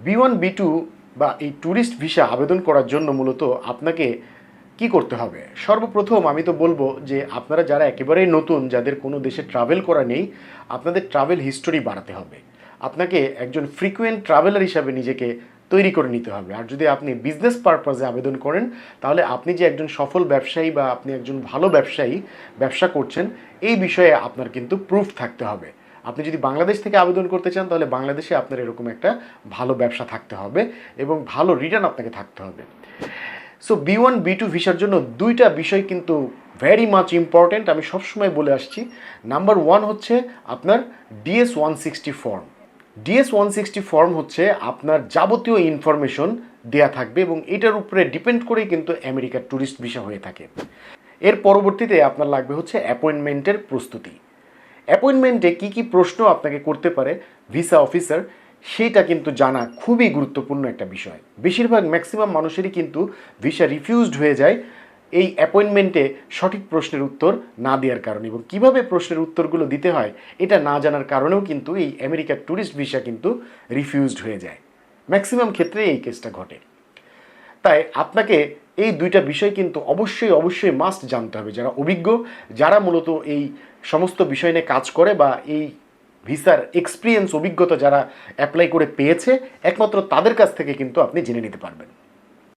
B one, B two বা এই tourist visa আবেদন করার জন্য মূলত আপনাকে কি করতে হবে? সর্বপ্রথম আমি তো বলব যে আপনারা যারা একেবারেই নতুন, যাদের কোনো দেশে ট্রাভেল করা নেই, আপনাদের ট্রাভেল হিস্টোরি বাড়াতে হবে। আপনাকে একজন ফ্রিকুয়েন্ট ট্রাভেলার হিসাবে নিজেকে তৈরি করে নিতে হবে। আর যদি আপনি বিজনেস পারপাজে আবেদন করেন, তাহলে আপনি যে একজন সফল ব্যবসায়ী বা আপনি একজন ভালো ব্যবসায়ী, ব্যবসা করছেন, এই বিষয়ে আপনার কিন্তু প্রুফ থাকতে হবে। আপনি যদি বাংলাদেশ থেকে আবেদন করতে চান, তাহলে বাংলাদেশে আপনার এরকম একটা ভালো ব্যবসা থাকতে হবে এবং ভালো রিটার্ন আপনাকে থাকতে হবে। So B one B two ভিসার জন্য দুইটা বিষয় কিন্তু ভেরি মাচ ইম্পর্ট্যান্ট আমি সবসময় বলে আসছি নাম্বার ওয়ান হচ্ছে আপনার DS one sixty form DS one sixty form হচ্ছে আপনার যাবতীয় ইনফরমেশন দেয়া থাকবে এবং এটার উপরে ডিপেন্ড করেই কিন্তু আমেরিকার ট্যুরিস্ট ভিসা হয়ে থাকে। এর পরবর্তীতে আপনার লাগবে হচ্ছে অ্যাপয়েন্টমেন্টের প্রস্তুতি। অ্যাপয়েন্টমেন্টে কি কি প্রশ্ন আপনাকে করতে পারে ভিসা অফিসার সেইটা কিন্তু জানা খুবই গুরুত্বপূর্ণ একটা বিষয়। বেশিরভাগ ম্যাক্সিমাম মানুষেরই কিন্তু ভিসা রিফিউজড হয়ে যায়। এই অ্যাপয়েন্টমেন্টে সঠিক প্রশ্নের উত্তর না দেওয়ার কারণে এবং কীভাবে প্রশ্নের উত্তরগুলো দিতে হয়, এটা না জানার কারণেও কিন্তু এই আমেরিকার ট্যুরিস্ট ভিসা কিন্তু রিফিউজড হয়ে যায়। ম্যাক্সিমাম ক্ষেত্রে এই কেসটা ঘটে। তাই আপনাকে এই দুইটা বিষয় কিন্তু অবশ্যই অবশ্যই মাস্ট জানতে হবে। যারা অভিজ্ঞ, যারা মূলত এই সমস্ত বিষয় নিয়ে কাজ করে বা এই ভিসার এক্সপিরিয়েন্স অভিজ্ঞতা যারা অ্যাপ্লাই করে পেয়েছে, একমাত্র তাদের কাছ থেকে কিন্তু আপনি জেনে নিতে পারবেন।